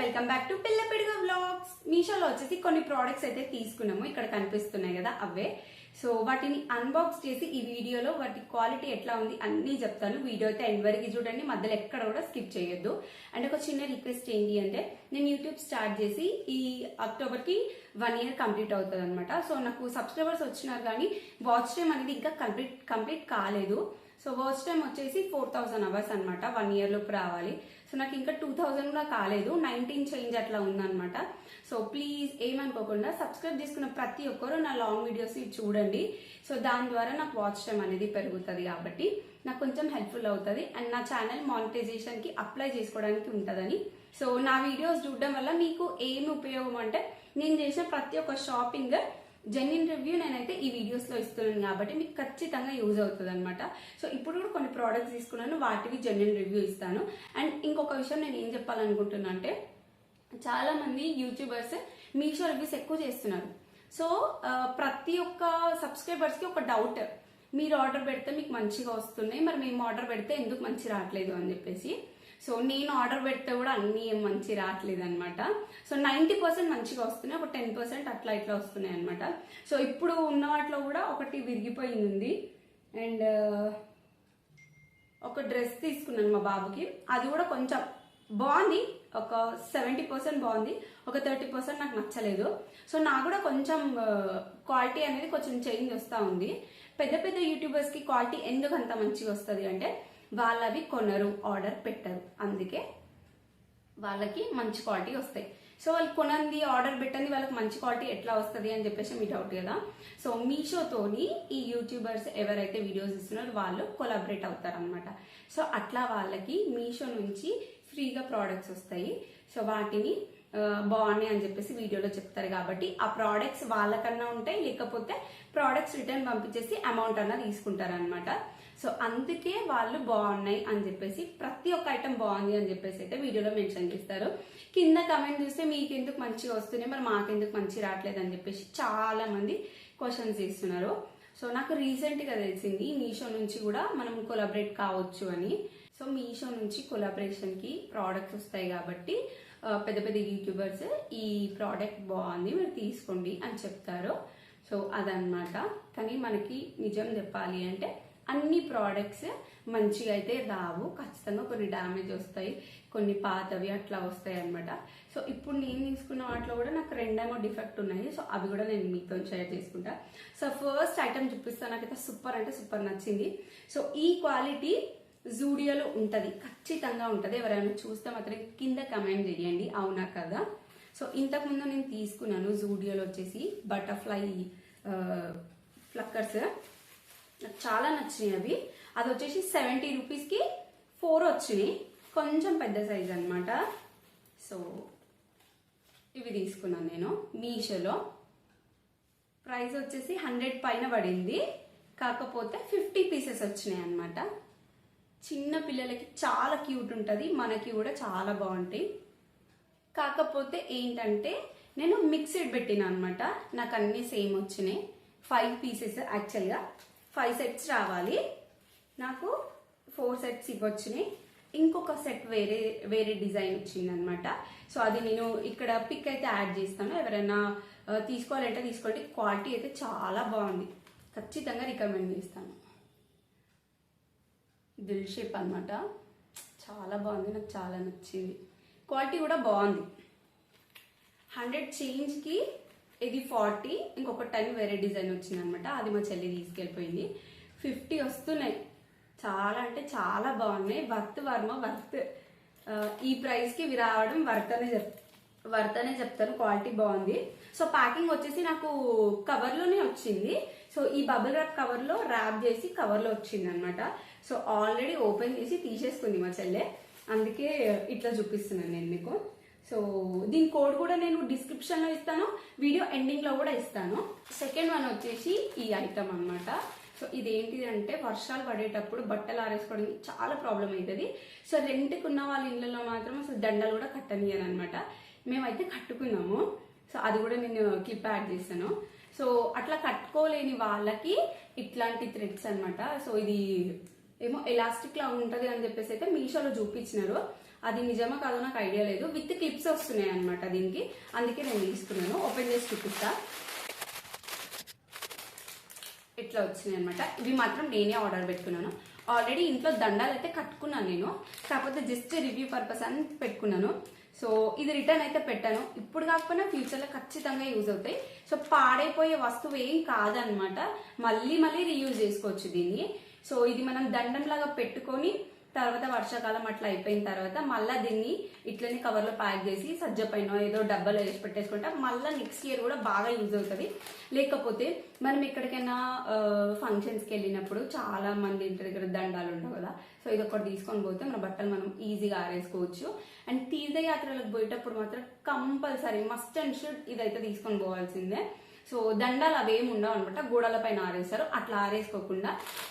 Welcome back to పిల్ల పిడుగ vlogs. మీషోలో వచ్చేసి కొన్ని ప్రోడక్ట్స్ అయితే తీసుకున్నాము. ఇక్కడ కనిపిస్తున్నాయి కదా అవే. సో వాటిని అన్బాక్స్ చేసి ఈ వీడియోలో వాటి క్వాలిటీ ఎట్లా ఉంది అన్నీ చెప్తాను. వీడియో అయితే ఎండ్ వరకు చూడండి. మధ్యలో ఎక్కడ కూడా స్కిప్ చేయొద్దు. అండ్ ఒక చిన్న రిక్వెస్ట్ ఏంటి అంటే నేను యూట్యూబ్ స్టార్ట్ చేసి ఈ అక్టోబర్కి వన్ ఇయర్ కంప్లీట్ అవుతుంది అనమాట సో నాకు సబ్స్క్రైబర్స్ వచ్చినారు కానీ వాచ్ టైం అనేది ఇంకా కంప్లీట్ కంప్లీట్ కాలేదు. సో వాచ్ టైం వచ్చేసి ఫోర్ థౌసండ్ అవర్స్ అనమాట వన్ ఇయర్ లోపు రావాలి. సో నాకు ఇంకా టూ థౌజండ్ కూడా కాలేదు. నైన్టీన్ చేంజ్ అట్లా ఉందనమాట సో ప్లీజ్ ఏమనుకోకుండా సబ్స్క్రైబ్ చేసుకున్న ప్రతి ఒక్కరు నా లాంగ్ వీడియోస్ చూడండి. సో దాని ద్వారా నాకు వాచ్ టైం అనేది పెరుగుతుంది కాబట్టి నాకు కొంచెం హెల్ప్ఫుల్ అవుతుంది. అండ్ నా ఛానల్ మానిటైజేషన్కి అప్లై చేసుకోవడానికి ఉంటుందని. సో నా వీడియోస్ చూడడం వల్ల మీకు ఏమి ఉపయోగం అంటే నేను చేసిన ప్రతి ఒక్క షాపింగ్ జెన్యున్ రివ్యూ నేనైతే ఈ వీడియోస్లో ఇస్తున్నాను కాబట్టి మీకు ఖచ్చితంగా యూజ్ అవుతుంది అనమాట సో ఇప్పుడు కూడా కొన్ని ప్రోడక్ట్స్ తీసుకున్నాను వాటివి జెన్యున్ రివ్యూ ఇస్తాను. అండ్ ఇంకొక విషయం నేను ఏం చెప్పాలనుకుంటున్నా అంటే చాలా మంది యూట్యూబర్స్ మీషో రివ్యూస్ ఎక్కువ చేస్తున్నారు. సో ప్రతి ఒక్క సబ్స్క్రైబర్స్కి ఒక డౌట్ మీరు ఆర్డర్ పెడితే మీకు మంచిగా వస్తున్నాయి మరి మేము ఆర్డర్ పెడితే ఎందుకు మంచి రావట్లేదు అని చెప్పేసి. సో నేను ఆర్డర్ పెడితే కూడా అన్ని ఏం మంచి రావట్లేదు అనమాట సో నైంటీ పర్సెంట్ మంచిగా వస్తున్నాయి ఒక టెన్ పర్సెంట్ అట్లా ఇట్లా వస్తున్నాయి అనమాట సో ఇప్పుడు ఉన్న వాటిలో కూడా ఒకటి విరిగిపోయింది. ఉంది అండ్ ఒక డ్రెస్ తీసుకున్నాను మా బాబుకి. అది కూడా కొంచెం బాగుంది. ఒక సెవెంటీ పర్సెంట్ బాగుంది. ఒక థర్టీ పర్సెంట్ నాకు నచ్చలేదు. సో నాకు కూడా కొంచెం క్వాలిటీ అనేది కొంచెం చేంజ్ వస్తూ ఉంది. పెద్ద పెద్ద యూట్యూబర్స్కి క్వాలిటీ ఎందుకు అంత మంచిగా వస్తుంది అంటే వాళ్ళవి కొనరు ఆర్డర్ పెట్టరు. అందుకే వాళ్ళకి మంచి క్వాలిటీ వస్తాయి. సో వాళ్ళు కొనంది ఆర్డర్ పెట్టండి వాళ్ళకి మంచి క్వాలిటీ ఎట్లా వస్తుంది అని చెప్పేసి మీ డౌట్ కదా. సో మీషోతోని ఈ యూట్యూబర్స్ ఎవరైతే వీడియోస్ ఇస్తున్నారో వాళ్ళు కొలాబరేట్ అవుతారు అనమాట సో అట్లా వాళ్ళకి మీషో నుంచి ఫ్రీగా ప్రోడక్ట్స్ వస్తాయి. సో వాటిని బాగున్నాయి అని చెప్పేసి వీడియోలో చెప్తారు కాబట్టి ఆ ప్రోడక్ట్స్ వాళ్ళకన్నా ఉంటాయి లేకపోతే ప్రోడక్ట్స్ రిటర్న్ పంపించేసి అమౌంట్ అన్నా తీసుకుంటారు అనమాట సో అందుకే వాళ్ళు బాగున్నాయి అని చెప్పేసి ప్రతి ఒక్క ఐటమ్ బాగుంది అని చెప్పేసి అయితే వీడియోలో మెన్షన్ చేస్తారు. కింద కమెంట్ చూస్తే మీకు ఎందుకు మంచిగా వస్తున్నాయి మరి మాకెందుకు మంచి రావట్లేదు అని చెప్పేసి చాలా మంది క్వశ్చన్స్ చేస్తున్నారు. సో నాకు రీసెంట్గా తెలిసింది మీషో నుంచి కూడా మనం కొలాబరేట్ కావచ్చు అని. సో మీషో నుంచి కొలాబరేషన్కి ప్రోడక్ట్స్ వస్తాయి కాబట్టి పెద్ద పెద్ద యూట్యూబర్స్ ఈ ప్రోడక్ట్ బాగుంది మీరు తీసుకోండి అని చెప్తారు. సో అదనమాట కానీ మనకి నిజం చెప్పాలి అంటే అన్ని ప్రోడక్ట్స్ మంచిగా అయితే రావు. ఖచ్చితంగా కొన్ని డ్యామేజ్ వస్తాయి. కొన్ని పాతవి అట్లా వస్తాయి అనమాట సో ఇప్పుడు నేను తీసుకున్న వాటిలో కూడా నాకు రెండేమో డిఫెక్ట్ ఉన్నాయి. సో అవి కూడా నేను మీతో షేర్ చేసుకుంటా. సో ఫస్ట్ ఐటమ్ చూపిస్తాను నాకైతే సూపర్ అంటే సూపర్ నచ్చింది. సో ఈ క్వాలిటీ జూడియోలో ఉంటుంది. ఖచ్చితంగా ఉంటుంది. ఎవరైనా చూస్తే మాత్రం కింద కమెంట్ చేయండి. అవునా కదా? సో ఇంతకుముందు నేను తీసుకున్నాను జూడియోలో వచ్చేసి బటర్ఫ్లై ఫ్లక్కర్స్ uh, నాకు చాలా నచ్చినాయి అవి. అది వచ్చేసి సెవెంటీ రూపీస్కి ఫోర్ వచ్చినాయి. కొంచెం పెద్ద సైజ్ అనమాట సో ఇవి తీసుకున్నాను నేను మీషోలో. ప్రైస్ వచ్చేసి హండ్రెడ్ పైన పడింది. కాకపోతే ఫిఫ్టీ పీసెస్ వచ్చినాయి అనమాట చిన్న పిల్లలకి చాలా క్యూట్ ఉంటుంది. మనకి కూడా చాలా బాగుంటాయి. కాకపోతే ఏంటంటే నేను మిక్స్డ్ పెట్టిన అనమాట నాకు అన్నీ సేమ్ వచ్చినాయి. ఫైవ్ పీసెస్ యాక్చువల్గా. ఫైవ్ సెట్స్ రావాలి. నాకు ఫోర్ సెట్స్ ఇవ్వచ్చినాయి. ఇంకొక సెట్ వేరే వేరే డిజైన్ వచ్చింది అనమాట సో అది నేను ఇక్కడ పిక్ అయితే యాడ్ చేస్తాను. ఎవరైనా తీసుకోవాలంటే తీసుకోండి. క్వాలిటీ అయితే చాలా బాగుంది. ఖచ్చితంగా రికమెండ్ చేస్తాను. దిల్ షేప్ అనమాట చాలా బాగుంది. నాకు చాలా నచ్చింది. క్వాలిటీ కూడా బాగుంది. హండ్రెడ్ చేంజ్కి ఇది ఫార్టీ ఇంకొక టైం వేరే డిజైన్ వచ్చింది అనమాట అది మా చెల్లి తీసుకెళ్ళిపోయింది. ఫిఫ్టీ వస్తున్నాయి. చాలా అంటే చాలా బాగున్నాయి. వర్త్ వర్మ వర్త్. ఈ ప్రైస్కి ఇవి రావడం వర్త్ అనే చెప్ వర్త్ అనే చెప్తాను క్వాలిటీ బాగుంది. సో ప్యాకింగ్ వచ్చేసి నాకు కవర్లోనే వచ్చింది. సో ఈ బబుల్ ర్యాప్ కవర్లో ర్యాప్ చేసి కవర్లో వచ్చింది అనమాట సో ఆల్రెడీ ఓపెన్ చేసి తీసేసుకుంది మా చెల్లె. అందుకే ఇట్లా చూపిస్తున్నాను నేను మీకు. సో దీని కోడ్ కూడా నేను డిస్క్రిప్షన్లో ఇస్తాను వీడియో ఎండింగ్లో కూడా ఇస్తాను. సెకండ్ వన్ వచ్చేసి ఈ ఐటమ్ అనమాట సో ఇదేంటిది అంటే వర్షాలు పడేటప్పుడు బట్టలు ఆరేసుకోవడానికి చాలా ప్రాబ్లం అవుతుంది సో రెంట్కి ఉన్న వాళ్ళ ఇళ్ళలో మాత్రం అసలు దండలు కూడా కట్టనియరు అనమాట మేమైతే కట్టుకున్నాము. సో అది కూడా నేను క్లిప్ యాడ్ చేస్తాను. సో అట్లా కట్టుకోలేని వాళ్ళకి ఇట్లాంటి థ్రెడ్స్ అనమాట సో ఇది ఏమో ఎలాస్టిక్ లా ఉంటది అని చెప్పేసి అయితే మీషోలో చూపించినారు. అది నిజమా కాదో నాకు ఐడియా లేదు. విత్ క్లిప్స్ వస్తున్నాయి అనమాట దీనికి. అందుకే నేను తీసుకున్నాను. ఓపెన్ చేసి చూపిస్తా. ఇట్లా వచ్చినాయి అనమాట ఇవి మాత్రం నేనే ఆర్డర్ పెట్టుకున్నాను. ఆల్రెడీ ఇంట్లో దండాలు అయితే కట్టుకున్నాను నేను. కాకపోతే జస్ట్ రివ్యూ పర్పస్ అని పెట్టుకున్నాను. సో ఇది రిటర్న్ అయితే పెట్టాను. ఇప్పుడు కాకపోయినా ఫ్యూచర్లో ఖచ్చితంగా యూజ్ అవుతాయి. సో పాడైపోయే వస్తువు ఏం కాదనమాట మళ్ళీ మళ్ళీ రీయూజ్ చేసుకోవచ్చు దీన్ని. సో ఇది మనం దండంలాగా పెట్టుకొని తర్వాత వర్షాకాలం అట్లా అయిపోయిన తర్వాత మళ్ళీ దీన్ని ఇట్లనే కవర్లో ప్యాక్ చేసి సజ్జ పైన ఏదో డబ్బాలో వేసి పెట్టేసుకుంటే. మళ్ళీ నెక్స్ట్ ఇయర్ కూడా బాగా యూజ్ అవుతుంది. లేకపోతే మనం ఎక్కడికైనా ఫంక్షన్స్కి వెళ్ళినప్పుడు చాలా మంది ఇంటి దగ్గర దండాలు ఉండవు కదా. సో ఇది ఒకటి తీసుకొని పోతే మన బట్టలు మనం ఈజీగా ఆరేసుకోవచ్చు. అండ్ తీర్థయాత్రలకు పోయేటప్పుడు మాత్రం కంపల్సరీ మస్ట్ అండ్ షుడ్ ఇదైతే తీసుకొని పోవాల్సిందే. సో దండాలు అవేమి ఉండవు అనమాట గోడల పైన ఆరేస్తారు. అట్లా ఆరేసుకోకుండా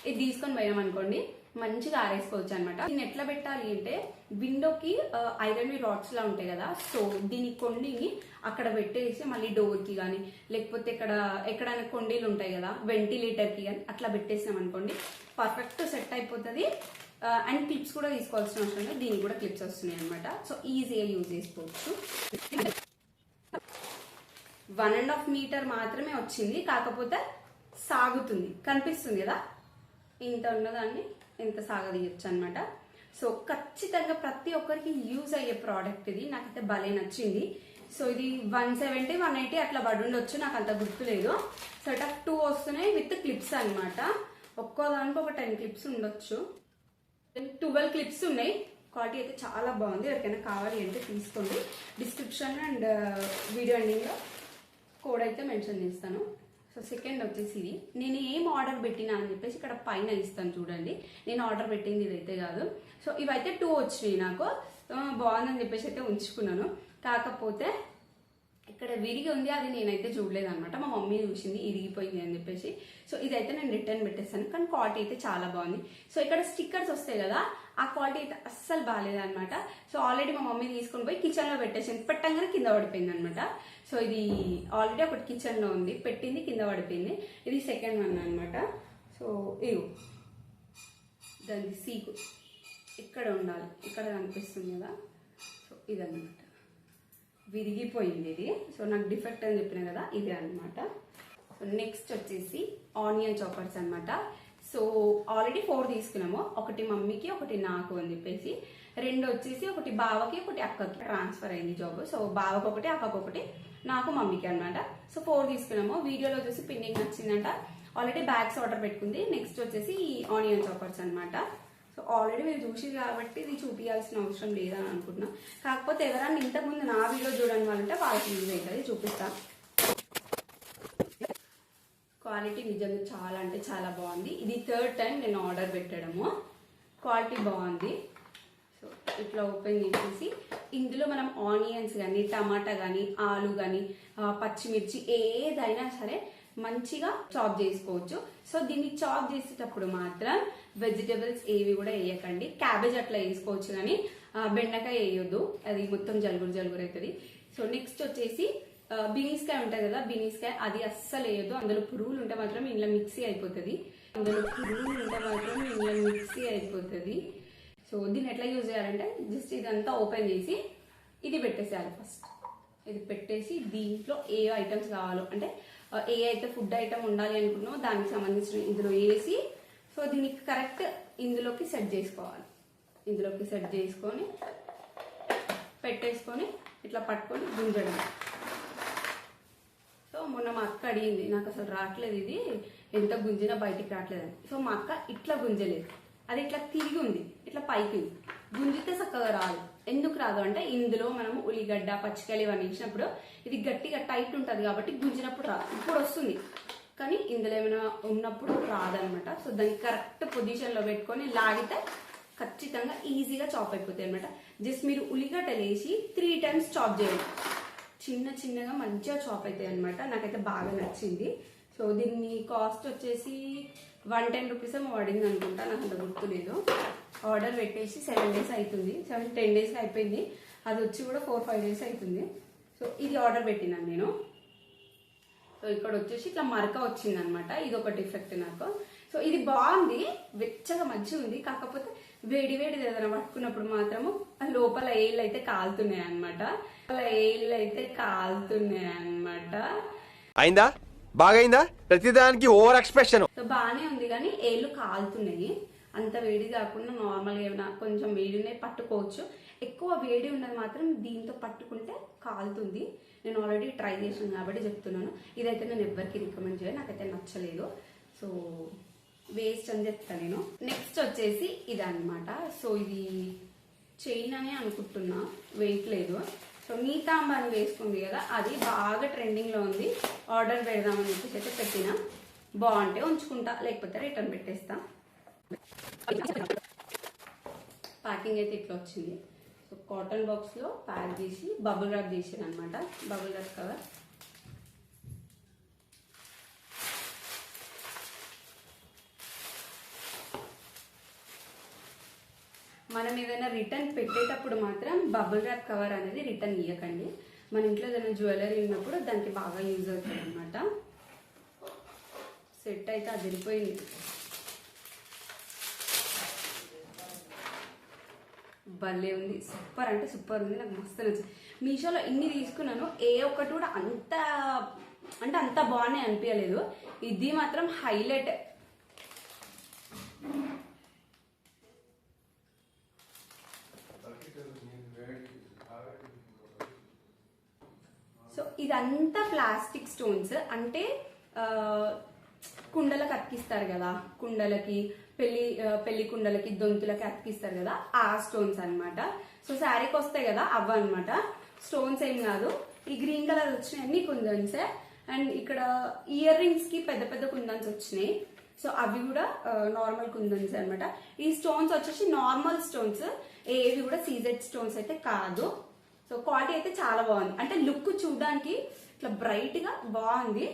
ఇది తీసుకొని పోయామనుకోండి మంచిగా ఆరేసుకోవచ్చు అనమాట దీన్ని ఎట్లా పెట్టాలి అంటే విండోకి ఐరన్ రాడ్స్ లా ఉంటాయి కదా సో దీని కొండిని అక్కడ పెట్టేసి మళ్ళీ డోర్కి కానీ లేకపోతే ఇక్కడ ఎక్కడైనా కొండీలు ఉంటాయి కదా వెంటిలేటర్కి కానీ అట్లా పెట్టేసాం అనుకోండి పర్ఫెక్ట్ సెట్ అయిపోతుంది. అండ్ క్లిప్స్ కూడా తీసుకోవాల్సిన అవసరం లేదు దీనికి కూడా క్లిప్స్ వస్తున్నాయి అనమాట సో ఈజీగా యూజ్ చేసుకోవచ్చు. వన్ అండ్ హాఫ్ మీటర్ మాత్రమే వచ్చింది కాకపోతే సాగుతుంది కనిపిస్తుంది కదా? ఇంత ఉన్నదాన్ని ఇంత సాగదీయచ్చు అనమాట సో ఖచ్చితంగా ప్రతి ఒక్కరికి యూజ్ అయ్యే ప్రోడక్ట్ ఇది. నాకైతే భలే నచ్చింది. సో ఇది వన్ సెవెంటీ వన్ ఎయిటీ అట్లా పడుండొచ్చు. నాకు అంత గుర్తులేదు సెటప్ టూ వస్తున్నాయి విత్ క్లిప్స్ అనమాట ఒక్కో దానికి ఒక టెన్ క్లిప్స్ ఉండొచ్చు. ట్వెల్వ్ క్లిప్స్ ఉన్నాయి. క్వాలిటీ అయితే చాలా బాగుంది. ఎవరికైనా కావాలి అంటే తీసుకోండి. డిస్క్రిప్షన్ అండ్ వీడియో ఎండింగ్లో కోడ్ అయితే మెన్షన్ చేస్తాను. సో సెకండ్ వచ్చేసి ఇది నేను ఏం ఆర్డర్ పెట్టినా అని చెప్పేసి ఇక్కడ పైన ఇస్తాను చూడండి. నేను ఆర్డర్ పెట్టింది ఇదైతే కాదు. సో ఇవైతే టూ వచ్చినాయి నాకు. Uh, బాగుందని చెప్పేసి అయితే ఉంచుకున్నాను. కాకపోతే ఇక్కడ విరిగి ఉంది అది నేనైతే చూడలేదు అనమాట మా మమ్మీ చూసింది ఇరిగిపోయింది అని చెప్పేసి. సో ఇదైతే నేను రిటర్న్ పెట్టేస్తాను. కానీ క్వాలిటీ అయితే చాలా బాగుంది. సో ఇక్కడ స్టిక్కర్స్ వస్తాయి కదా ఆ క్వాలిటీ అయితే అస్సలు బాగాలేదనమాట సో ఆల్రెడీ మా మమ్మీ తీసుకొని పోయి కిచెన్లో పెట్టేసింది. పెట్టంగానే కింద పడిపోయింది అనమాట సో ఇది ఆల్రెడీ ఒకటి కిచెన్లో ఉంది. పెట్టింది కింద పడిపోయింది. ఇది సెకండ్ వన్ అనమాట సో ఇవి దాని సీకు ఇక్కడ ఉండాలి? ఇక్కడ కనిపిస్తుంది కదా? సో ఇదన్నమాట. విరిగిపోయింది ఇది. సో నాకు డిఫెక్ట్ అని చెప్పిన కదా ఇది అన్నమాట. నెక్స్ట్ వచ్చేసి ఆనియన్ చాపర్స్ అనమాట సో ఆల్రెడీ ఫోర్ తీసుకున్నాము. ఒకటి మమ్మీకి ఒకటి నాకు అని చెప్పేసి. రెండు వచ్చేసి ఒకటి బావకి ఒకటి అక్కకి ట్రాన్స్ఫర్ అయింది జాబ్ సో బావకి ఒకటి అక్కకి ఒకటి నాకు మమ్మీకి అనమాట సో ఫోర్ తీసుకున్నాము. వీడియోలో వచ్చేసి పిన్నికి నచ్చిందంట. ఆల్రెడీ బ్యాగ్స్ ఆర్డర్ పెట్టుకుంది. నెక్స్ట్ వచ్చేసి ఈ ఆనియన్ చాపర్స్ అన్నమాట. సో ఆల్రెడీ మీరు చూసింది కాబట్టి ఇది చూపించాల్సిన అవసరం లేదని అనుకుంటున్నా. కాకపోతే ఎవరైనా ఇంతకుముందు నా వీడియో చూడని వాళ్ళంటే వాళ్ళకి యూజ్ అవుతుంది చూపిస్తా. క్వాలిటీ నిజంగా చాలా అంటే చాలా బాగుంది. ఇది థర్డ్ టైం నేను ఆర్డర్ పెట్టడము. క్వాలిటీ బాగుంది. సో ఇట్లా ఓపెన్ చేసేసి ఇందులో మనం ఆనియన్స్ కానీ టమాటా కానీ ఆలు కానీ పచ్చిమిర్చి ఏదైనా సరే మంచిగా చాప్ చేసుకోవచ్చు. సో దీన్ని చాప్ చేసేటప్పుడు మాత్రం వెజిటేబుల్స్ ఏవి కూడా వేయకండి. క్యాబేజ్ అట్లా వేసుకోవచ్చు కానీ బెండకాయ వేయొద్దు. అది మొత్తం జలుగురు జలుబురు అవుతుంది. సో నెక్స్ట్ వచ్చేసి బీనీస్కాయ ఉంటుంది కదా బీనీస్కాయ అది అస్సలు వేయొద్దు. అందులో పురుగులు ఉంటే మాత్రం ఇంట్లో మిక్సీ అయిపోతుంది. అందులో పురుగులు ఉంటే మాత్రం ఇంట్లో మిక్సీ అయిపోతుంది. సో దీన్ని ఎట్లా యూజ్ చేయాలంటే జస్ట్ ఇదంతా ఓపెన్ చేసి ఇది పెట్టేసేయాలి ఫస్ట్ ఇది పెట్టేసి దీంట్లో ఏ ఐటమ్స్ కావాలో అంటే ఏ అయితే ఫుడ్ ఐటమ్ ఉండాలి అనుకున్నామో దానికి సంబంధించిన ఇందులో వేసి సో దీనికి కరెక్ట్ ఇందులోకి సెట్ చేసుకోవాలి. ఇందులోకి సెట్ చేసుకొని పెట్టేసుకొని ఇట్లా పట్టుకొని గుంజడం. సో మొన్న మా అక్క అడిగింది నాకు అసలు రావట్లేదు ఇది ఎంత గుంజినా బయటికి రావట్లేదని. సో మా అక్క ఇట్లా గుంజలేదు. అది ఇట్లా తిరిగి ఉంది ఇట్లా పైకి ఉంది. గుంజితే చక్కగా రాదు. ఎందుకు రాదు అంటే ఇందులో మనము ఉల్లిగడ్డ పచ్చికాయలు ఇవన్నీ ఇచ్చినప్పుడు ఇది గట్టిగా టైట్ ఉంటుంది కాబట్టి గుంజినప్పుడు రాదు. ఇప్పుడు వస్తుంది. కానీ ఇందులో ఏమైనా ఉన్నప్పుడు రాదనమాట. సో దాన్ని కరెక్ట్ పొజిషన్లో పెట్టుకొని లాగితే ఖచ్చితంగా ఈజీగా చాప్ అయిపోతాయి అనమాట జస్ట్ మీరు ఉల్లిగడ్డలు వేసి త్రీ టైమ్స్ చాప్ చేయండి. చిన్న చిన్నగా మంచిగా చాప్ అవుతాయి అనమాట నాకైతే బాగా నచ్చింది. సో దీన్ని కాస్ట్ వచ్చేసి వన్ టెన్ రూపీస్ ఏమో పడింది అనుకుంటా నాకు అంత గుర్తులేదు. ఆర్డర్ పెట్టేసి సెవెన్ డేస్ అవుతుంది సెవెన్ టెన్ డేస్ అయిపోయింది. అది వచ్చి కూడా ఫోర్ ఫైవ్ డేస్ అవుతుంది సో ఇది ఆర్డర్ పెట్టినాను నేను. సో ఇక్కడ వచ్చేసి ఇట్లా మరక వచ్చింది అనమాట ఇది ఒక డిఫెక్ట్ నాకు. సో ఇది బాగుంది. వెచ్చగా మంచిగా ఉంది. కాకపోతే వేడి వేడి ఏదైనా పట్టుకున్నప్పుడు మాత్రము లోపల ఏళ్ళు అయితే కాలుతున్నాయి అనమాట లోపల ఏళ్ళు అయితే కాలుతున్నాయి అనమాట అయిందా? బాగైందా? ప్రతిదానికి ఓవర్ ఎక్స్ప్రెషన్. సో బాగానే ఉంది కానీ ఏళ్ళు కాలుతున్నాయి. అంత వేడి కాకుండా నార్మల్గా ఏమైనా కొంచెం వేడి ఉన్నాయి పట్టుకోవచ్చు. ఎక్కువ వేడి ఉన్నది మాత్రం దీంతో పట్టుకుంటే కాలుతుంది. నేను ఆల్రెడీ ట్రై చేసాను కాబట్టి చెప్తున్నాను. ఇదైతే నేను ఎవరికి రికమెండ్ చేయను. నాకైతే నచ్చలేదు. సో వేస్ట్ అని చెప్తాను నేను. నెక్స్ట్ వచ్చేసి ఇది అనమాట సో ఇది చైన్ అనే అనుకుంటున్నా. వెయిట్ లేదు. సో నీతాంబ అని వేసుకుంది కదా అది బాగా ట్రెండింగ్లో ఉంది. ఆర్డర్ పెడదామని చెప్పేసి అయితే పెట్టిన. బాగుంటే ఉంచుకుంటా లేకపోతే రిటర్న్ పెట్టేస్తా. ప్యాకింగ్ అయితే ఇట్లా వచ్చింది. సో కాటన్ బాక్స్లో ప్యాక్ చేసి బబుల్ ర్యాప్ చేసాను అనమాట బబుల్ ర్యాప్ కవర్ మనం ఏదైనా రిటర్న్ పెట్టేటప్పుడు మాత్రం బబుల్ ర్యాప్ కవర్ అనేది రిటర్న్ ఇవ్వకండి మన ఇంట్లో ఏదైనా జ్యువెలరీ ఉన్నప్పుడు దానికి బాగా యూజ్ అవుతుంది అనమాట సెట్ అయితే అదిరిపోయింది. భలే ఉంది. సూపర్ అంటే సూపర్ ఉంది. నాకు మస్తు నచ్చింది. మీషోలో ఇన్ని తీసుకున్నాను. ఏ ఒక్కటి కూడా అంత అంటే అంత బాగున్నాయి అనిపించలేదు. ఇది మాత్రం హైలైట్ సో ఇదంతా ప్లాస్టిక్ స్టోన్స్. అంటే కుండలకు అతికిస్తారు కదా. కుండలకి పెళ్ళి పెళ్ళి కుండలకి దొంతులకి అతికిస్తారు కదా. ఆ స్టోన్స్ అన్నమాట. సో శారీకి వస్తాయి కదా అవ్వ అనమాట స్టోన్స్ ఏం కాదు. ఈ గ్రీన్ కలర్ వచ్చినాయి కుందన్సే అండ్ ఇక్కడ ఇయర్ రింగ్స్కి పెద్ద పెద్ద కుందన్స్ వచ్చినాయి. సో అవి కూడా నార్మల్ కుందన్స్ అనమాట ఈ స్టోన్స్ వచ్చేసి నార్మల్ స్టోన్స్ ఏవి కూడా సీజెడ్ స్టోన్స్ అయితే కాదు. సో క్వాలిటీ అయితే చాలా బాగుంది. అంటే లుక్ చూడడానికి ఇట్లా బ్రైట్గా బాగుంది.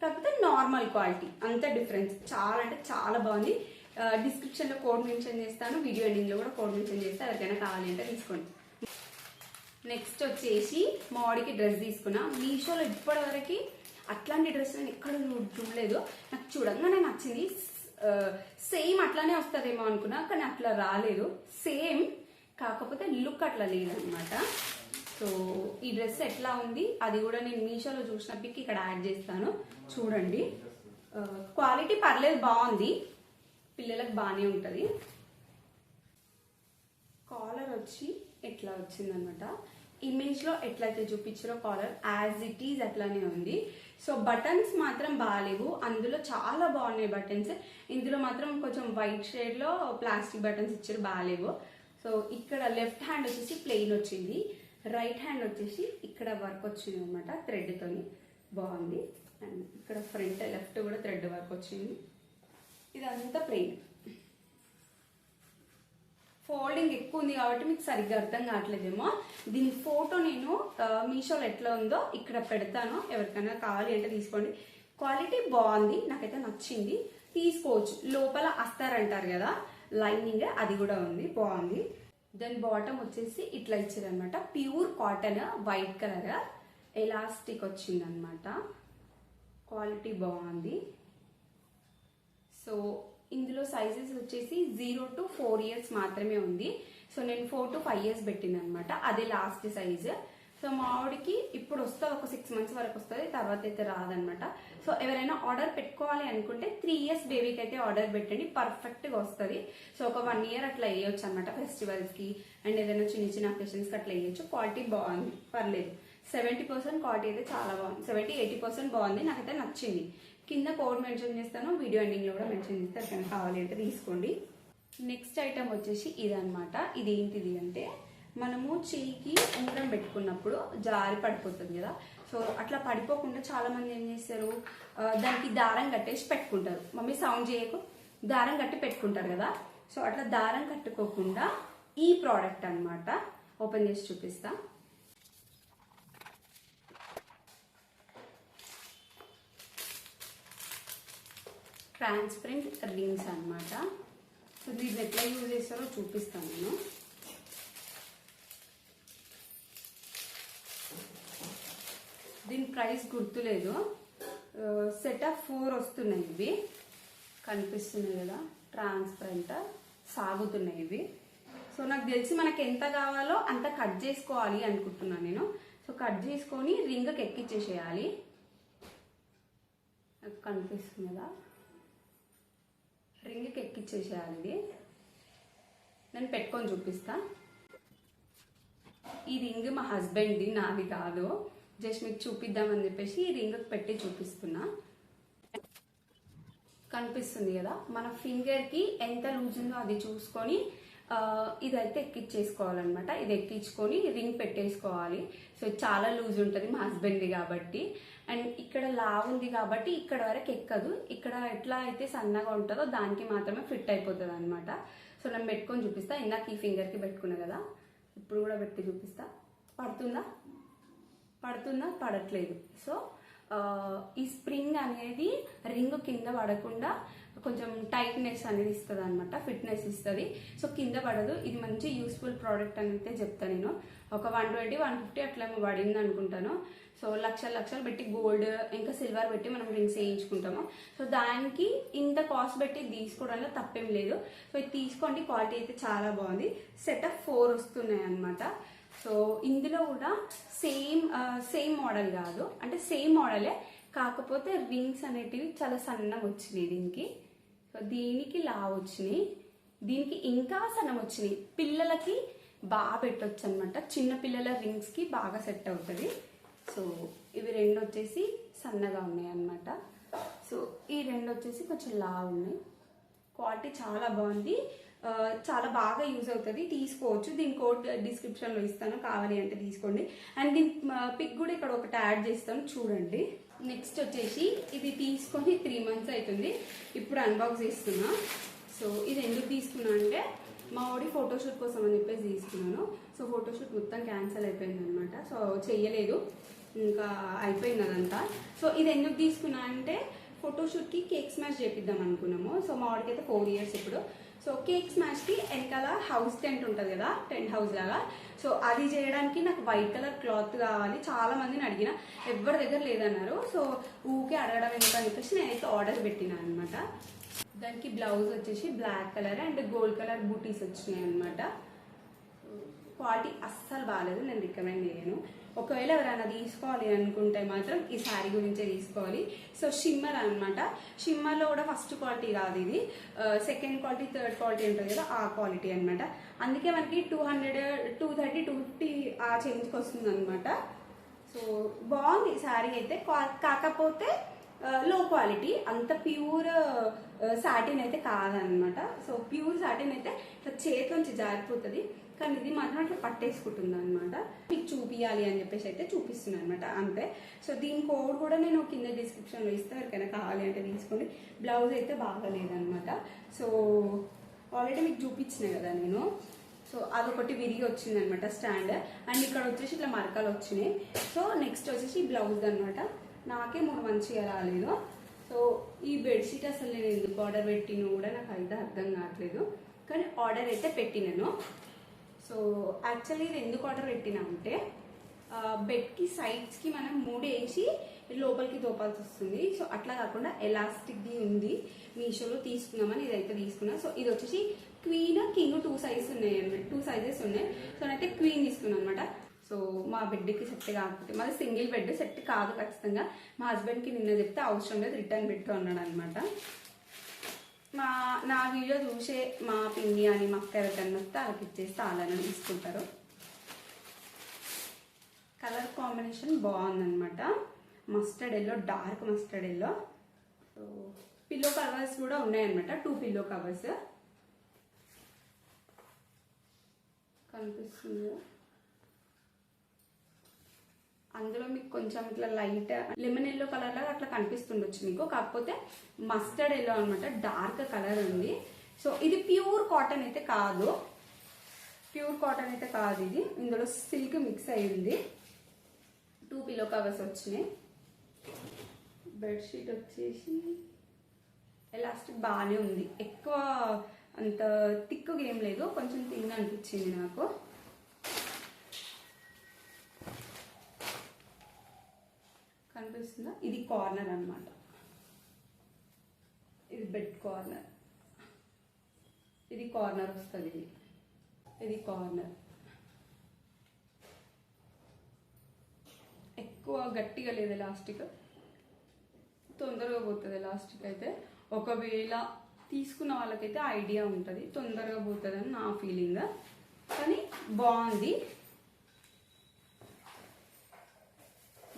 కాకపోతే నార్మల్ క్వాలిటీ అంత డిఫరెన్స్ చాలా అంటే చాలా బాగుంది. డిస్క్రిప్షన్లో కోడ్ మెన్షన్ చేస్తాను. వీడియో ఎండింగ్లో కూడా కోడ్ మెన్షన్ చేస్తే. ఎవరికైనా కావాలి అంటే తీసుకోండి. నెక్స్ట్ వచ్చేసి మాడికి డ్రెస్ తీసుకున్నా. మీషోలో ఇప్పటివరకు అట్లాంటి డ్రెస్ నేను ఎక్కడ చూడలేదు. నాకు చూడంగానే నచ్చింది. సేమ్ అట్లానే వస్తుందేమో అనుకున్నా కానీ అట్లా రాలేదు. సేమ్ కాకపోతే లుక్ అట్లా లేదనమాట. సో ఈ డ్రెస్ ఎట్లా ఉంది అది కూడా నేను మీషోలో చూసిన పిక్ ఇక్కడ యాడ్ చేస్తాను. చూడండి. Uh, క్వాలిటీ పర్లేదు బాగుంది. పిల్లలకు బాగానే ఉంటుంది. కాలర్ వచ్చి ఎట్లా వచ్చిందనమాట. ఇమేజ్లో ఎట్లయితే చూపించారో కాలర్ యాజ్ ఇట్ ఈజ్ అట్లానే ఉంది. సో బటన్స్ మాత్రం బాగాలేవు అందులో చాలా బాగున్నాయి బటన్స్ ఇందులో మాత్రం కొంచెం వైట్ షేడ్లో ప్లాస్టిక్ బటన్స్ ఇచ్చారు బాగాలేవు సో ఇక్కడ లెఫ్ట్ హ్యాండ్ వచ్చేసి ప్లెయిన్ వచ్చింది. రైట్ హ్యాండ్ వచ్చేసి ఇక్కడ వర్క్ వచ్చింది అనమాట థ్రెడ్ తోని. బాగుంది. అండ్ ఇక్కడ ఫ్రంట్ లెఫ్ట్ కూడా థ్రెడ్ వర్క్ వచ్చింది. ఇదంతా ప్లెయిన్ ఫోల్డింగ్ ఎక్కువ ఉంది కాబట్టి మీకు సరిగ్గా అర్థం కావట్లేదేమో. దీని ఫోటో నేను మీషోలో ఎట్లా ఉందో ఇక్కడ పెడతాను. ఎవరికైనా కావాలి అంటే తీసుకోండి. క్వాలిటీ బాగుంది. నాకైతే నచ్చింది. తీసుకోవచ్చు. లోపల అస్తర్ అంటారు కదా లైనింగ్ అది కూడా ఉంది. బాగుంది. దాని బాటమ్ వచ్చేసి ఇట్లా ఇచ్చారనమాట pure cotton white colour elastic వచ్చిందనమాట క్వాలిటీ బాగుంది. సో ఇందులో సైజెస్ వచ్చేసి జీరో టు ఫోర్ ఇయర్స్ మాత్రమే ఉంది. సో నేను ఫోర్ టు ఫైవ్ ఇయర్స్ పెట్టింది అనమాట అదే లాస్ట్ సైజ్ సో మా ఆవిడకి ఇప్పుడు వస్తుంది ఒక సిక్స్ మంత్స్ వరకు వస్తుంది తర్వాత అయితే రాదనమాట. సో ఎవరైనా ఆర్డర్ పెట్టుకోవాలి అనుకుంటే త్రీ ఇయర్స్ బేబీకి అయితే ఆర్డర్ పెట్టండి పర్ఫెక్ట్గా వస్తుంది. సో ఒక వన్ ఇయర్ అట్లా వేయొచ్చు అనమాట ఫెస్టివల్స్కి. అండ్ ఏదైనా చిన్న చిన్న అకేషన్స్కి అట్లా వేయొచ్చు. క్వాలిటీ బాగుంది పర్లేదు. సెవెంటీ పర్సెంట్ క్వాలిటీ అయితే చాలా బాగుంది. సెవెంటీ ఎయిటీ పర్సెంట్ బాగుంది నాకైతే నచ్చింది. కింద కోడ్ మెన్షన్ చేస్తాను వీడియో ఎండింగ్లో కూడా మెన్షన్ చేస్తే కావాలి అంటే తీసుకోండి. నెక్స్ట్ ఐటమ్ వచ్చేసి ఇదన్నమాట ఇది ఏంటిది అంటే మనము చేయికి ఉంగరం పెట్టుకున్నప్పుడు జారి పడిపోతుంది కదా. సో అట్లా పడిపోకుండా చాలా మంది ఏం చేస్తారు? దానికి దారం కట్టేసి పెట్టుకుంటారు. మమ్మీ సౌండ్ చేయకు. దారం కట్టి పెట్టుకుంటారు కదా. సో అట్లా దారం కట్టుకోకుండా ఈ ప్రోడక్ట్ అన్నమాట ఓపెన్ చేసి చూపిస్తా. ట్రాన్స్పరెంట్ రింగ్స్ అనమాట సో దీన్ని ఎట్లా యూజ్ చేస్తారో చూపిస్తాను నేను. దీని ప్రైస్ గుర్తులేదు. సెట్ ఆఫ్ ఫోర్ వస్తున్నాయి ఇవి. కనిపిస్తున్నాయి కదా ట్రాన్స్పరెంట్ సాగుతున్నాయి ఇవి. సో నాకు తెలిసి మనకి ఎంత కావాలో అంత కట్ చేసుకోవాలి అనుకుంటున్నాను నేను. సో కట్ చేసుకొని రింగ్కి ఎక్కిచ్చేసేయాలి నాకు కనిపిస్తుంది కదా. రింగ్కి ఎక్కిచ్చేసేయాలి ఇది. నేను పెట్టుకొని చూపిస్తా. ఈ రింగ్ మా హస్బెండ్ది నాది కాదు. జస్ట్ మీకు చూపిద్దామని చెప్పేసి ఈ రింగ్ పెట్టి చూపిస్తున్నా. కనిపిస్తుంది కదా? మన ఫింగర్కి ఎంత లూజ్ ఉందో అది చూసుకొని ఇదైతే ఎక్కించేసుకోవాలన్నమాట ఇది ఎక్కించుకొని రింగ్ పెట్టేసుకోవాలి. సో చాలా లూజ్ ఉంటుంది మా హస్బెండ్ది కాబట్టి. అండ్ ఇక్కడ లావ్ ఉంది కాబట్టి ఇక్కడ వరకు ఎక్కదు. ఇక్కడ ఎట్లా అయితే సన్నగా ఉంటుందో దానికి మాత్రమే ఫిట్ అయిపోతుంది అనమాట సో నేను పెట్టుకొని చూపిస్తా. ఇందాక ఈ ఫింగర్కి పెట్టుకున్నా కదా? ఇప్పుడు కూడా పెట్టి చూపిస్తా. పడుతుందా? పడుతుందా పడట్లేదు. సో ఈ స్ప్రింగ్ అనేది రింగ్ కింద పడకుండా కొంచెం టైట్నెస్ అనేది ఇస్తుంది అనమాట ఫిట్నెస్ ఇస్తుంది. సో కింద పడదు. ఇది మంచి యూస్ఫుల్ ప్రోడక్ట్ అని అయితే చెప్తాను నేను. ఒక వన్ ట్వంటీ వన్ ఫిఫ్టీ అట్లా పడింది అనుకుంటాను. సో లక్షలు లక్షలు పెట్టి గోల్డ్ ఇంకా సిల్వర్ పెట్టి మనం రింగ్స్ వేయించుకుంటాము. సో దానికి ఇంత కాస్ట్ పెట్టి తీసుకోవడంలో తప్పేం లేదు. సో ఇది తీసుకోండి క్వాలిటీ అయితే చాలా బాగుంది. సెటప్ ఫోర్ వస్తున్నాయి అనమాట సో ఇందులో కూడా సేమ్ సేమ్ మోడల్ కాదు. అంటే సేమ్ మోడలే కాకపోతే రింగ్స్ అనేటివి చాలా సన్నగా వచ్చినాయి దీనికి. సో దీనికి లా వచ్చినాయి. దీనికి ఇంకా సన్నం వచ్చినాయి. పిల్లలకి బాగా పెట్టొచ్చు అనమాట చిన్న పిల్లల రింగ్స్కి బాగా సెట్ అవుతుంది. సో ఇవి రెండు వచ్చేసి సన్నగా ఉన్నాయి అన్నమాట. సో ఈ రెండు వచ్చేసి కొంచెం లా ఉన్నాయి. క్వాలిటీ చాలా బాగుంది. చాలా బాగా యూజ్ అవుతుంది. తీసుకోవచ్చు. దీని కోడ్ డిస్క్రిప్షన్లో ఇస్తాను. కావాలి అంటే తీసుకోండి. అండ్ దీని పిక్ కూడా ఇక్కడ ఒకటి యాడ్ చేస్తాను. చూడండి. నెక్స్ట్ వచ్చేసి ఇది తీసుకొని త్రీ మంత్స్ అవుతుంది ఇప్పుడు అన్బాక్స్ చేస్తున్నా. సో ఇది ఎందుకు తీసుకున్నా అంటే మా వాడి ఫోటోషూట్ కోసం అని చెప్పేసి తీసుకున్నాను. సో ఫోటోషూట్ మొత్తం క్యాన్సిల్ అయిపోయింది అనమాట సో చెయ్యలేదు. ఇంకా అయిపోయింది అదంతా. సో ఇది ఎందుకు తీసుకున్నా అంటే ఫోటోషూట్కి కేక్ స్మాష్ చేపిద్దాం అనుకున్నాము. సో మా వాడికి అయితే ఫోర్ ఇయర్స్ ఇప్పుడు. సో కేక్ స్మాష్కి వెనకాల హౌస్ టెంట్ ఉంటుంది కదా టెంట్ హౌస్ లాగా. సో అది చేయడానికి నాకు వైట్ కలర్ క్లాత్ కావాలి. చాలా మందిని అడిగిన ఎవరి దగ్గర లేదన్నారు. సో ఊకే అడగడం ఎందుకని చెప్పేసి నేనైతే ఆర్డర్ పెట్టినా అనమాట దానికి బ్లౌజ్ వచ్చేసి black colour and gold colour booties వచ్చినాయి అనమాట క్వాలిటీ అస్సలు బాగాలేదు నేను రికమెండ్ చేయను. ఒకవేళ ఎవరైనా తీసుకోవాలి అనుకుంటే మాత్రం ఈ శారీ గురించే తీసుకోవాలి. సో షిమ్మర్ అనమాట షిమ్మర్లో కూడా ఫస్ట్ క్వాలిటీ కాదు ఇది. సెకండ్ క్వాలిటీ థర్డ్ క్వాలిటీ ఉంటుంది కదా ఆ క్వాలిటీ అనమాట అందుకే మనకి two hundred two thirty two fifty ఆ చేంజ్కి వస్తుంది అనమాట సో బాగుంది శారీ అయితే. కాకపోతే uh, లో క్వాలిటీ అంత ప్యూర్ సాటిన్ uh, అయితే కాదనమాట సో ప్యూర్ సాటిన్ అయితే ఇట్లా చేతిలోంచి జారిపోతుంది. కానీ ఇది మాత్రం అట్లా పట్టేసుకుంటుంది అనమాట మీకు చూపియాలి అని చెప్పేసి అయితే చూపిస్తున్నాను అనమాట అంతే. సో దీని కోడ్ కూడా నేను కింద డిస్క్రిప్షన్లో ఇస్తే ఎవరికైనా కావాలి అంటే తీసుకోండి. బ్లౌజ్ అయితే బాగలేదనమాట సో ఆల్రెడీ మీకు చూపించిన కదా నేను. సో అదొకటి విరిగి వచ్చింది అనమాట స్టాండ్. అండ్ ఇక్కడ వచ్చేసి ఇట్లా మరకలు వచ్చినాయి. సో నెక్స్ట్ వచ్చేసి బ్లౌజ్ అనమాట నాకే మూడు మంచిగా రాలేదు. సో ఈ బెడ్షీట్ అసలు నేను ఎందుకు ఆర్డర్ పెట్టినో కూడా నాకు అయితే అర్థం కావట్లేదు. కానీ ఆర్డర్ అయితే పెట్టినాను. సో యాక్చువల్లీ ఇది ఎందుకు ఆర్డర్ పెట్టినామంటే బెడ్కి సైడ్స్కి మనం మూడు వేసి లోపలికి తోపాల్సి వస్తుంది సో అట్లా కాకుండా ఎలాస్టిక్ది ఉంది. మీషోలో తీసుకుందామని ఇదైతే తీసుకున్నా. సో ఇది వచ్చేసి క్వీన్ కింగ్ టూ సైజెస్ ఉన్నాయి అనమాట టూ సైజెస్ ఉన్నాయి. సో నేనైతే క్వీన్ తీసుకున్నాను అనమాట సో మా బెడ్కి సెట్ కాకపోతే మాది సింగిల్ బెడ్ సెట్ కాదు ఖచ్చితంగా. మా హస్బెండ్కి నిన్న చెప్తే అవసరం లేదు రిటర్న్ పెట్టు అన్నాడు అనమాట మా నా వీడియో చూసే మా పిండి అని మా అక్క ఎవరికన్నా వస్తే వాళ్ళకి అలానే తీసుకుంటారు. కలర్ కాంబినేషన్ బాగుందనమాట mustard yellow dark mustard yellow pillow covers కూడా ఉన్నాయన్నమాట. టూ పిల్లో కవర్స్ కనిపిస్తుంది? అందులో మీకు కొంచెం ఇట్లా లైట్ లెమన్ ఎల్లో కలర్ లాగా అట్లా కనిపిస్తుండొచ్చు మీకు. కాకపోతే మస్టర్డ్ ఎల్లో అనమాట డార్క్ కలర్ ఉంది. సో ఇది ప్యూర్ కాటన్ అయితే కాదు. ప్యూర్ కాటన్ అయితే కాదు ఇది. ఇందులో సిల్క్ మిక్స్ అయ్యింది టూ పిల్లో కవర్స్ వచ్చినాయి. బెడ్షీట్ వచ్చేసి ఎలాస్టిక్ బాగానే ఉంది. ఎక్కువ అంత తిక్కుగా ఏం లేదు. కొంచెం తిన్న అనిపించింది నాకు. కనిపిస్తుందా ఇది కార్నర్ అనమాట ఇది బెడ్ కార్నర్ ఇది కార్నర్ వస్తుంది ఇది. ఇది కార్నర్ ఎక్కువ గట్టిగా లేదు ఎలాస్టిక్ తొందరగా పోతుంది ఎలాస్టిక్ అయితే. ఒకవేళ తీసుకున్న వాళ్ళకైతే ఐడియా ఉంటుంది. తొందరగా పోతుంది అని నా ఫీలింగ్ కానీ బాగుంది.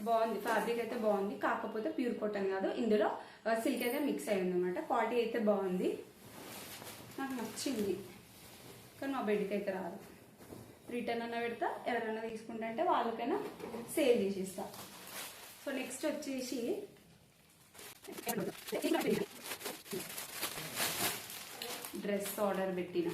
బాగుంది ఫ్యాబ్రిక్ అయితే బాగుంది. కాకపోతే ప్యూర్ కాటన్ కాదు. ఇందులో సిల్క్ అయితే మిక్స్ అయ్యింది అనమాట క్వాలిటీ అయితే బాగుంది. నాకు నచ్చింది. కానీ మా బెడ్కి అయితే రాదు. రిటర్న్ అన్న పెడతా ఎవరైనా తీసుకుంటా అంటే వాళ్ళకైనా సేల్ చేసేస్తా. సో నెక్స్ట్ వచ్చేసి డ్రెస్ ఆర్డర్ పెట్టిన.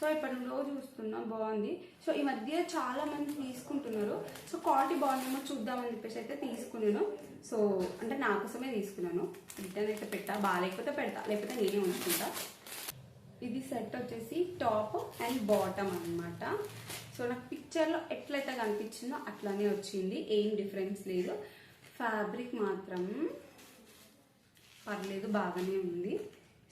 సో ఇప్పటి నుండి రోజు చూస్తున్నా బాగుంది. సో ఈ మధ్య చాలా మంది తీసుకుంటున్నారు. సో క్వాలిటీ బాగుందేమో చూద్దామని చెప్పేసి అయితే తీసుకున్నాను. సో అంటే నా కోసమే తీసుకున్నాను. రిటర్న్ అయితే పెట్టా బాగాలేకపోతే పెడతా లేకపోతే నేనే ఉంచుకుంటా. ఇది సెట్ వచ్చేసి టాప్ అండ్ బాటమ్ అన్నమాట. సో నాకు పిక్చర్లో ఎట్లయితే కనిపించిందో అట్లానే వచ్చింది. ఏం డిఫరెన్స్ లేదు. ఫ్యాబ్రిక్ మాత్రం పర్లేదు బాగానే ఉంది.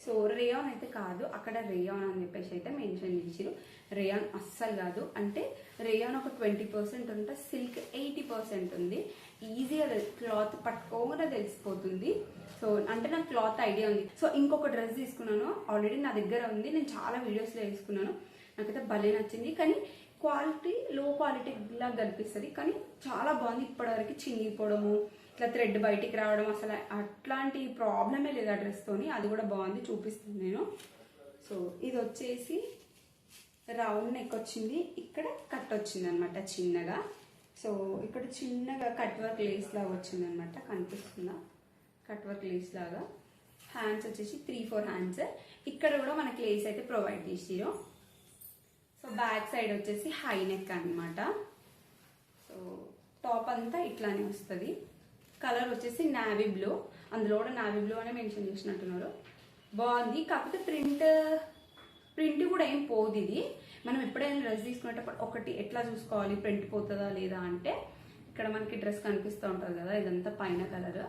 సో రేయాన్ అయితే కాదు అక్కడ రేయాన్ అని చెప్పేసి అయితే మెన్షన్ చేసిరు రేయాన్ అస్సలు కాదు. అంటే రేయాన్ ఒక ట్వంటీ పర్సెంట్ ఉంటే సిల్క్ ఎయిటీ పర్సెంట్ ఉంది. ఈజీగా క్లాత్ పట్టుకోకుండా తెలిసిపోతుంది. సో అంటే నాకు క్లాత్ ఐడియా ఉంది. సో ఇంకొక డ్రెస్ తీసుకున్నాను. ఆల్రెడీ నా దగ్గర ఉంది. నేను చాలా వీడియోస్లో వేసుకున్నాను. నాకైతే భలే నచ్చింది. కానీ క్వాలిటీ లో క్వాలిటీ లాగా కనిపిస్తుంది. కానీ చాలా బాగుంది. ఇప్పటివరకు చినిగిపోవడము ఇట్లా థ్రెడ్ బయటికి రావడం అసలు అట్లాంటి ప్రాబ్లమే లేదు ఆ డ్రెస్తోని అది కూడా బాగుంది చూపిస్తాను నేను. సో ఇది వచ్చేసి రౌండ్ నెక్ వచ్చింది. ఇక్కడ కట్ వచ్చింది అనమాట చిన్నగా. సో ఇక్కడ చిన్నగా కట్ వర్క్ లేస్ లాగా వచ్చింది అనమాట కనిపిస్తుందా? కట్ వర్క్ లేస్ లాగా. హ్యాండ్స్ వచ్చేసి త్రీ ఫోర్ హ్యాండ్స్ ఇక్కడ కూడా మనకి లేస్ అయితే ప్రొవైడ్ చేసిరు సో బ్యాక్ సైడ్ వచ్చేసి హై నెక్ అనమాట సో టాప్ అంతా ఇట్లానే వస్తుంది. కలర్ వచ్చేసి నావీ బ్లూ. అందులో కూడా నావీ బ్లూ అనే మెన్షన్ చేసినట్టున్నారు. బాగుంది. కాకపోతే ప్రింట్ ప్రింట్ కూడా ఏం పోదు ఇది. మనం ఎప్పుడైనా డ్రెస్ తీసుకునేటప్పుడు ఒకటి ఎట్లా చూసుకోవాలి? ప్రింట్ పోతుందా లేదా అంటే ఇక్కడ మనకి డ్రెస్ కనిపిస్తూ ఉంటుంది కదా ఇదంతా పైన కలర్.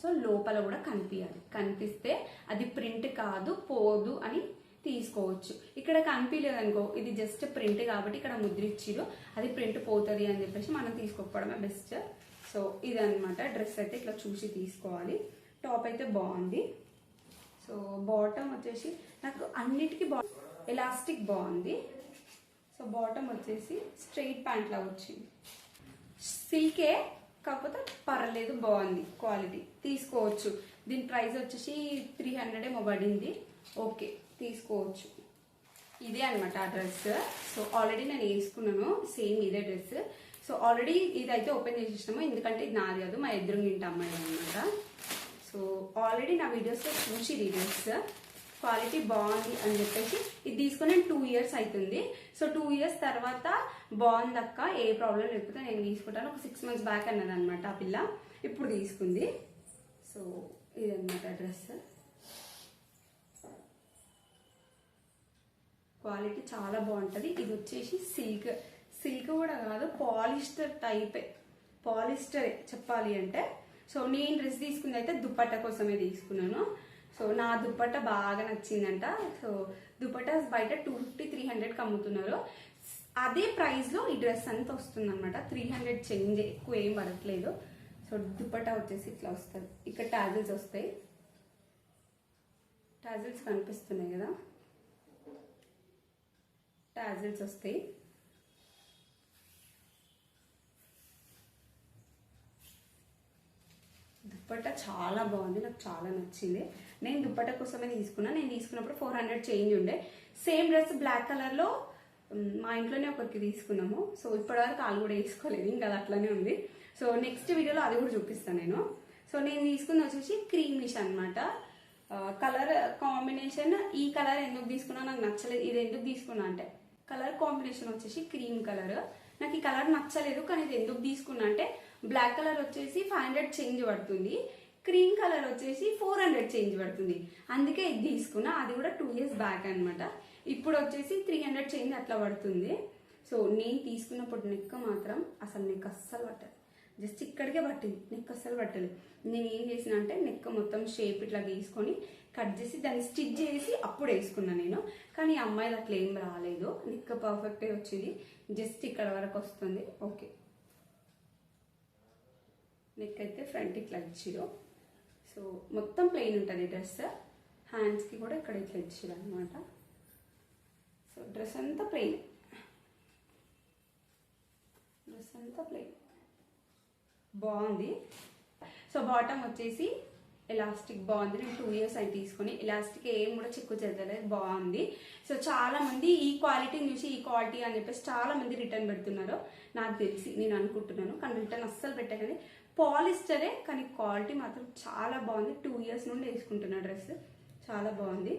సో లోపల కూడా కనిపించాలి కనిపిస్తే అది ప్రింట్ కాదు పోదు అని తీసుకోవచ్చు. ఇక్కడ కనిపించలేదు అనుకో ఇది జస్ట్ ప్రింట్ కాబట్టి ఇక్కడ ముద్రిచ్చిరు అది ప్రింట్ పోతుంది అని చెప్పేసి మనం తీసుకోకపోవడమే బెస్ట్. సో ఇదనమాట డ్రెస్ అయితే ఇట్లా చూసి తీసుకోవాలి. టాప్ అయితే బాగుంది. సో బాటమ్ వచ్చేసి నాకు అన్నిటికీ బా ఎలాస్టిక్ బాగుంది. సో బాటమ్ వచ్చేసి స్ట్రెయిట్ ప్యాంట్ లాగా వచ్చింది. సిల్కే కాకపోతే పర్లేదు బాగుంది క్వాలిటీ తీసుకోవచ్చు. దీని ప్రైస్ వచ్చేసి త్రీ హండ్రెడ్ ఏమో పడింది. ఓకే తీసుకోవచ్చు. ఇదే అనమాట ఆ డ్రెస్. సో ఆల్రెడీ నేను వేసుకున్నాను. సేమ్ ఇదే డ్రెస్. సో ఆల్రెడీ ఇదైతే ఓపెన్ చేసేసినాము. ఎందుకంటే ఇది నాది కాదు మా ఎదురుంగింటి అమ్మాయి అనమాట సో ఆల్రెడీ నా వీడియోస్లో చూసి ఈ డ్రెస్ క్వాలిటీ బాగుంది అని చెప్పేసి ఇది తీసుకుని టూ ఇయర్స్ అవుతుంది సో టూ ఇయర్స్ తర్వాత బాగుంది అక్క ఏ ప్రాబ్లం లేకపోతే నేను తీసుకుంటాను. ఒక సిక్స్ మంత్స్ బ్యాక్ అన్నది అనమాట ఆ పిల్ల. ఇప్పుడు తీసుకుంది. సో ఇదన్నమాట డ్రెస్ క్వాలిటీ చాలా బాగుంటుంది. ఇది వచ్చేసి సిల్క్ సిల్క్ కూడా కాదు పాలిస్టర్ టైపే. పాలిస్టరే చెప్పాలి అంటే. సో నేను డ్రెస్ తీసుకుంది అయితే దుప్పట్ట కోసమే తీసుకున్నాను. సో నా దుప్పట్ట బాగా నచ్చిందంట. సో దుపట్టా బయట టూ ఫిఫ్టీ త్రీ హండ్రెడ్కి అమ్ముతున్నారు. అదే ప్రైస్లో ఈ డ్రెస్ అంతా వస్తుంది అనమాట త్రీ హండ్రెడ్ చేంజ్ ఎక్కువ ఏం పడట్లేదు. సో దుప్పట్ట వచ్చేసి ఇట్లా వస్తుంది. ఇక్కడ టాజిల్స్ వస్తాయి. టాజిల్స్ కనిపిస్తున్నాయి కదా. టాజిల్స్ వస్తాయి. దుప్పట చాలా బాగుంది నాకు చాలా నచ్చింది. నేను దుప్పట కోసమే తీసుకున్నా. నేను తీసుకున్నప్పుడు ఫోర్ హండ్రెడ్ చేంజ్ ఉండే. సేమ్ డ్రెస్ బ్లాక్ కలర్లో మా ఇంట్లోనే ఒకరికి తీసుకున్నాము. సో ఇప్పటివరకు వాళ్ళు కూడా వేసుకోలేదు ఇంకా అది అట్లానే ఉంది. సో నెక్స్ట్ వీడియోలో అది కూడా చూపిస్తాను నేను. సో నేను తీసుకుంది వచ్చేసి క్రీమిష్ అనమాట కలర్ కాంబినేషన్ ఈ కలర్ ఎందుకు తీసుకున్నా నాకు నచ్చలేదు. ఇది ఎందుకు తీసుకున్నా అంటే కలర్ కాంబినేషన్ వచ్చేసి క్రీమ్ కలర్. నాకు ఈ కలర్ నచ్చలేదు కానీ ఇది ఎందుకు తీసుకున్నా అంటే బ్లాక్ కలర్ వచ్చేసి ఫైవ్ హండ్రెడ్ చేంజ్ పడుతుంది. క్రీమ్ కలర్ వచ్చేసి ఫోర్ హండ్రెడ్ చేంజ్ పడుతుంది. అందుకే ఇది తీసుకున్నా. అది కూడా టూ ఇయర్స్ బ్యాక్ అన్నమాట. ఇప్పుడు వచ్చేసి త్రీ హండ్రెడ్ చేంజ్ అట్లా పడుతుంది. సో నేను తీసుకున్నప్పుడు నెక్ మాత్రం అసలు నెక్ అస్సలు పట్టదు. జస్ట్ ఇక్కడికే పట్టింది. నెక్ అస్సలు పట్టలేదు నేను ఏం చేసిన అంటే నెక్ మొత్తం షేప్ ఇట్లా గీసుకొని కట్ చేసి దాన్ని స్టిచ్ చేసి అప్పుడు వేసుకున్నా నేను. కానీ అమ్మాయిలు అట్లా ఏం రాలేదు. నెక్ పర్ఫెక్టే వచ్చింది. జస్ట్ ఇక్కడ వరకు వస్తుంది. ఓకే నెక్ అయితే ఫ్రంట్ ఇట్లా ఇచ్చిరు సో మొత్తం ప్లెయిన్ ఉంటుంది డ్రెస్ హ్యాండ్స్కి కూడా ఇక్కడ ఇట్లా ఇచ్చిరు అనమాట సో డ్రెస్ అంతా ప్లెయిన్ డ్రెస్ అంతా ప్లెయిన్ బాగుంది. సో బాటమ్ వచ్చేసి ఎలాస్టిక్ బాగుంది. నేను టూ ఇయర్స్ అయి తీసుకొని ఎలాస్టిక్ ఏం కూడా చిక్కు చెదలేదు బాగుంది. సో చాలా మంది ఈ క్వాలిటీని చూసి ఈ క్వాలిటీ అని చెప్పేసి చాలా మంది రిటర్న్ పెడుతున్నారు. నాకు తెలిసి నేను అనుకుంటున్నాను. కానీ రిటర్న్ అస్సలు పెట్టకండి పాలిస్టరే కానీ క్వాలిటీ మాత్రం చాలా బాగుంది. టూ ఇయర్స్ నుండి వేసుకుంటున్నా డ్రెస్. చాలా బాగుంది.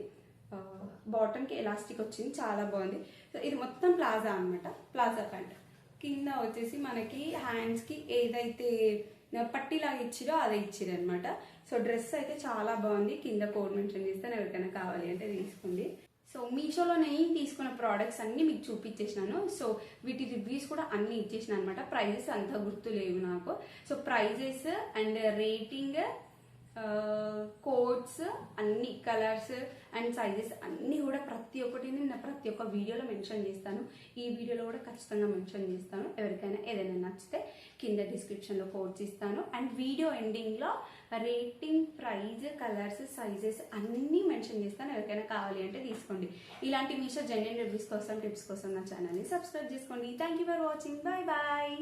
బాటమ్కి ఎలాస్టిక్ వచ్చింది. చాలా బాగుంది. సో ఇది మొత్తం ప్లాజా అన్నమాట. Palazzo pant. కింద వచ్చేసి మనకి హ్యాండ్స్కి ఏదైతే పట్టిలాగా ఇచ్చిరో అదే ఇచ్చిరు అనమాట సో డ్రెస్ అయితే చాలా బాగుంది. కింద కోడ్ మెన్షన్ చేస్తాను ఎవరికైనా కావాలి అంటే తీసుకోండి. సో మీషోలో నేను తీసుకున్న ప్రోడక్ట్స్ అన్ని మీకు చూపించేసినాను. సో వీటి రివ్యూస్ కూడా అన్ని ఇచ్చేసిన అనమాట ప్రైజెస్ అంత గుర్తు లేవు నాకు. So prices and rating codes అన్ని కలర్స్ అండ్ సైజెస్ అన్నీ కూడా ప్రతి ఒక్కటి నేను ప్రతి ఒక్క వీడియోలో మెన్షన్ చేస్తాను. ఈ వీడియోలో కూడా ఖచ్చితంగా మెన్షన్ చేస్తాను. ఎవరికైనా ఏదైనా నచ్చితే కింద డిస్క్రిప్షన్లో కోడ్స్ ఇస్తాను. అండ్ వీడియో ఎండింగ్లో రేటింగ్ ప్రైజ్ కలర్స్ సైజెస్ అన్నీ మెన్షన్ చేస్తాను. ఎవరికైనా కావాలి అంటే తీసుకోండి. ఇలాంటి మీషో జెన్యున్ రివ్యూస్ కోసం టిప్స్ కోసం నా ఛానల్ని సబ్స్క్రైబ్ చేసుకోండి. Thank you for watching bye bye